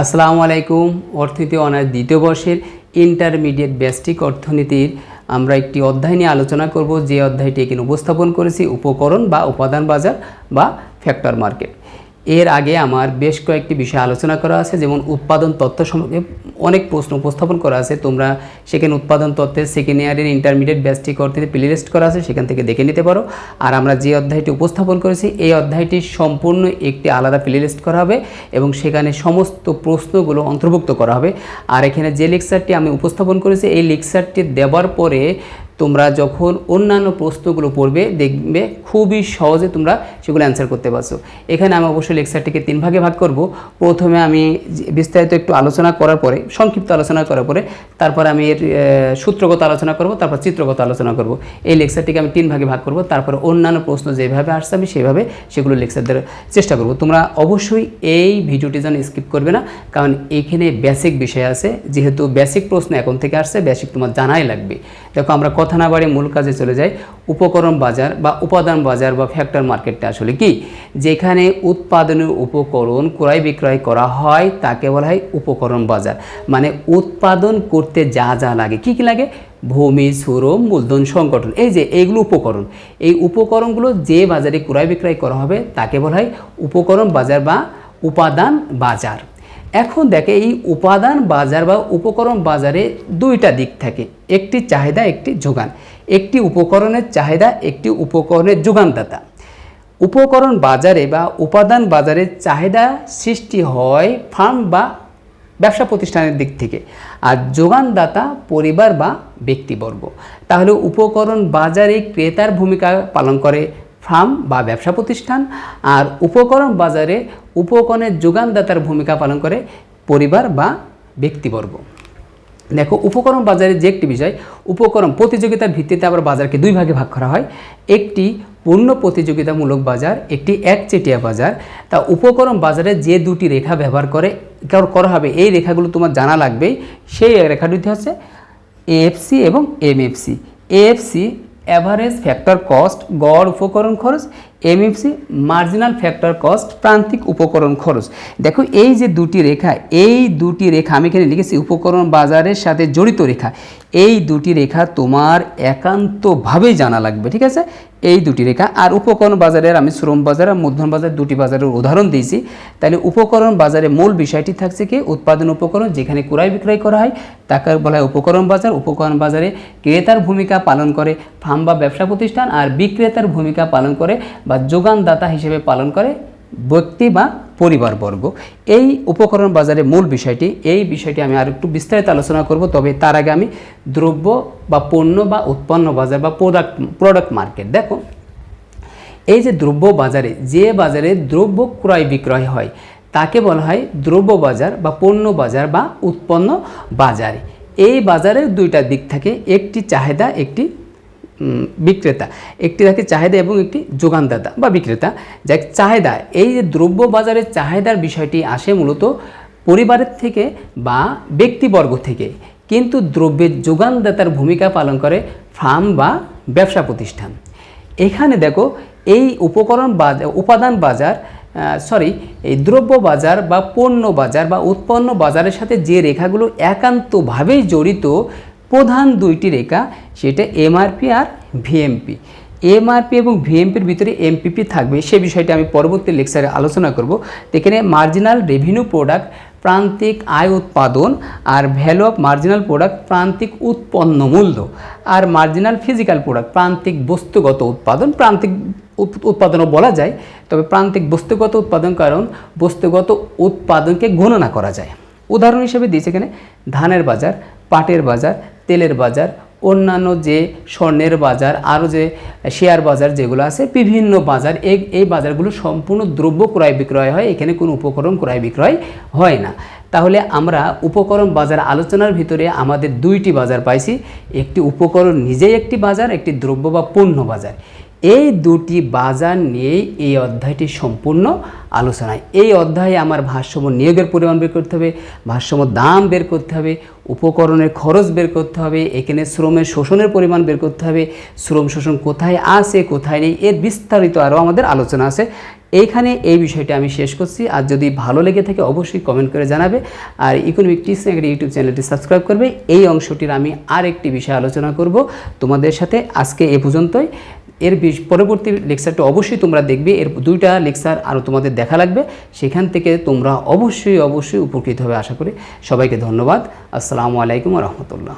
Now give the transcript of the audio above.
আসসালামু আলাইকুম। অর্থনীতি অনার্স দ্বিতীয় বর্ষের ইন্টারমিডিয়েট ব্যাস্টিক অর্থনীতির আমরা একটি অধ্যায় নিয়ে আলোচনা করব। যে অধ্যায়টি এখানে উপস্থাপন করেছি, উপকরণ বা উপাদান বাজার বা ফ্যাক্টর মার্কেট। এর আগে আমার বেশ কয়েকটি বিষয় আলোচনা করা আছে, যেমন উৎপাদন তত্ত্ব সম্পর্কে অনেক প্রশ্ন উপস্থাপন করা আছে। তোমরা সেখানে উৎপাদন তত্ত্বের সেকেন্ড ইয়ারের ইন্টারমিডিয়েট ব্যষ্টিক অর্থনীতি প্লেলিস্ট করা আছে, সেখান থেকে দেখে নিতে পারো। আর আমরা যে অধ্যায়টি উপস্থাপন করেছি, এই অধ্যায়টি সম্পূর্ণ একটি আলাদা প্লেলিস্ট করা হবে এবং সেখানে সমস্ত প্রশ্নগুলো অন্তর্ভুক্ত করা হবে। আর এখানে যে লেকচারটি আমি উপস্থাপন করেছি, এই লেকচারটি দেওয়ার পরে তোমরা যখন অন্যান্য প্রশ্নগুলো পড়বে, দেখবে খুবই সহজে তোমরা সেগুলো অ্যান্সার করতে পারছ। এখানে আমি অবশ্যই লেকচারটিকে তিন ভাগে ভাগ করব। প্রথমে আমি বিস্তারিত একটু আলোচনা করার পরে, সংক্ষিপ্ত আলোচনা করার পরে, তারপর আমি এর সূত্রগত আলোচনা করব, তারপর চিত্রগত আলোচনা করব। এই লেকচারটিকে আমি তিন ভাগে ভাগ করব, তারপর অন্যান্য প্রশ্ন যেভাবে আসছে, আমি সেভাবে সেগুলো লেকচার দেওয়ার চেষ্টা করব। তোমরা অবশ্যই এই ভিডিওটি যেন স্কিপ করবে না, কারণ এখানে বেসিক বিষয় আছে। যেহেতু বেসিক প্রশ্ন এখন থেকে আসছে বেসিক তোমার জানাই লাগবে। দেখো, আমরা কথা না মূল কাজে চলে যায় উপকরণ বাজার বা উপাদান বাজার বা ফ্যাক্টর মার্কেটটা আসলে কি? যেখানে উৎপাদনের উপকরণ ক্রয় বিক্রয় করা হয়, তাকে বলা হয় উপকরণ বাজার। মানে উৎপাদন করতে যা যা লাগে। কি কি লাগে? ভূমি শ্রম মূলধন, সংগঠন। এই যে এইগুলো উপকরণ। এই উপকরণগুলো যে বাজারে ক্রয় বিক্রয় করা হবে, তাকে বলা হয় উপকরণ বাজার বা উপাদান বাজার। এখন দেখে এই উপাদান বাজার বা উপকরণ বাজারে দুইটা দিক থাকে, একটি চাহিদা, একটি যোগান। একটি উপকরণের চাহিদা, একটি উপকরণের যোগানদাতা। উপকরণ বাজারে বা উপাদান বাজারে চাহিদা সৃষ্টি হয় ফার্ম বা ব্যবসা প্রতিষ্ঠানের দিক থেকে, আর যোগানদাতা পরিবার বা ব্যক্তিবর্গ। তাহলে উপকরণ বাজারে ক্রেতার ভূমিকা পালন করে ফার্ম বা ব্যবসা প্রতিষ্ঠান আর উপকরণ বাজারে উপকরণের যোগানদাতার ভূমিকা পালন করে পরিবার বা ব্যক্তিবর্গ। দেখো, উপকরণ বাজারে যে একটি বিষয়, উপকরণ প্রতিযোগিতার ভিত্তিতে আবার বাজারকে দুই ভাগে ভাগ করা হয়। একটি পূর্ণ প্রতিযোগিতামূলক বাজার, একটি একচেটিয়া বাজার। তা উপকরণ বাজারে যে দুটি রেখা ব্যবহার করে, কর- করা হবে, এই রেখাগুলো তোমার জানা লাগবেই। সেই রেখা দুটি হচ্ছে এএফসি এবং MFC AFC average factor cost গড় উপকরণ খরচ এমএফসি মার্জিনাল ফ্যাক্টর কস্ট প্রান্তিক উপকরণ খরচ। দেখো, এই যে দুটি রেখা, এই দুটি রেখা, আমি এখানে লিখেছি উপকরণ বাজারের সাথে জড়িত রেখা। এই দুটি রেখা তোমার একান্তভাবেই জানা লাগবে, ঠিক আছে? এই দুটি রেখা, আর উপকরণ বাজারের, আমি শ্রম বাজার আর মূলধন বাজার দুটি বাজারের উদাহরণ দিয়েছি। তাহলে উপকরণ বাজারে মূল বিষয়টি থাকছে কি? উৎপাদন উপকরণ, যেখানে ক্রয় বিক্রয় করা হয়, তাকে বলা হয় উপকরণ বাজার। উপকরণ বাজারে ক্রেতার ভূমিকা পালন করে, ফার্ম বা ব্যবসা প্রতিষ্ঠান, আর বিক্রেতার ভূমিকা পালন করে বা যোগানদাতা হিসেবে পালন করে ব্যক্তি বা পরিবারবর্গ। এই উপকরণ বাজারে মূল বিষয়টি, এই বিষয়টি আমি আর একটু বিস্তারিত আলোচনা করব, তবে তার আগে আমি দ্রব্য বা পণ্য বা উৎপন্ন বাজার বা প্রোডাক্ট প্রোডাক্ট মার্কেট দেখো, এই যে দ্রব্য বাজারে, যে বাজারে দ্রব্য ক্রয় বিক্রয় হয়, তাকে বলা হয় দ্রব্য বাজার বা পণ্য বাজার বা উৎপন্ন বাজার। এই বাজারের দুইটা দিক থাকে, একটি চাহিদা, একটি বিক্রেতা। একটি থাকে চাহিদা এবং একটি যোগানদাতা বা বিক্রেতা। যাক চাহিদা। এই যে দ্রব্য বাজারের চাহিদার বিষয়টি আসে মূলত পরিবারের থেকে বা ব্যক্তিবর্গ থেকে। কিন্তু দ্রব্যের যোগানদাতার ভূমিকা পালন করে ফার্ম বা ব্যবসা প্রতিষ্ঠান। এখানে দেখো, এই উপকরণ বাজার উপাদান বাজার সরি এই দ্রব্য বাজার বা পণ্য বাজার বা উৎপন্ন বাজারের সাথে যে রেখাগুলো একান্তভাবেই জড়িত প্রধান দুইটি রেখা, সেটা এমআরপি আর ভিএমপি এমআরপি এবং ভিএমপির ভিতরে এমপিপি থাকবে, সে বিষয়টি আমি পরবর্তী লেকচারে আলোচনা করব। এখানে মার্জিনাল রেভিনিউ প্রোডাক্ট প্রান্তিক আয় উৎপাদন আর ভ্যালু অফ মার্জিনাল প্রোডাক্ট প্রান্তিক উৎপন্ন মূল্য। আর মার্জিনাল ফিজিক্যাল প্রোডাক্ট প্রান্তিক বস্তুগত উৎপাদন, প্রান্তিক উৎ- উৎপাদনও বলা যায়, তবে প্রান্তিক বস্তুগত উৎপাদন কারণ বস্তুগত উৎপাদনকে গণনা করা যায়। উদাহরণ হিসেবে দিয়েছে এখানে ধানের বাজার, পাটের বাজার তেলের বাজার, অন্যান্য যে স্বর্ণের বাজার আরও যে শেয়ার বাজার যেগুলো আছে, বিভিন্ন বাজার, এই এই বাজারগুলো সম্পূর্ণ দ্রব্য ক্রয় বিক্রয় হয়, এখানে কোনো উপকরণ ক্রয় বিক্রয় হয় না। তাহলে আমরা উপকরণ বাজার আলোচনার ভিতরে আমাদের দুইটি বাজার পাইছি, একটি উপকরণ নিজেই একটি বাজার, একটি দ্রব্য বা পণ্য বাজার। এই দুটি বাজার নিয়েই এই অধ্যায়টি সম্পূর্ণ আলোচনায়। এই অধ্যায়ে আমার ভারসাম্য নিয়োগের পরিমাণ বের করতে হবে, ভারসাম্য দাম বের করতে হবে, উপকরণের খরচ বের করতে হবে, এখানে শ্রমের শোষণের পরিমাণ বের করতে হবে, শ্রম শোষণ কোথায় আছে, কোথায় নেই, এর বিস্তারিত আরও আমাদের আলোচনা আছে। এইখানে এই বিষয়টা আমি শেষ করছি, আর যদি ভালো লেগে থাকে অবশ্যই কমেন্ট করে জানাবে, আর ইকোনমিক টিপস ইউটিউব চ্যানেলটি সাবস্ক্রাইব করবে। এই অংশটির আমি আর একটি বিষয় আলোচনা করব তোমাদের সাথে আজকে এ পর্যন্তই। এর পরবর্তী লেকচারটা অবশ্যই তোমরা দেখবে। এর দুইটা লেকচার আরও তোমাদের দেখা লাগবে। সেখান থেকে তোমরা অবশ্যই অবশ্যই উপকৃত হবে আশা করি। সবাইকে ধন্যবাদ। আসসালামু আলাইকুম রহমতুল্লাহ।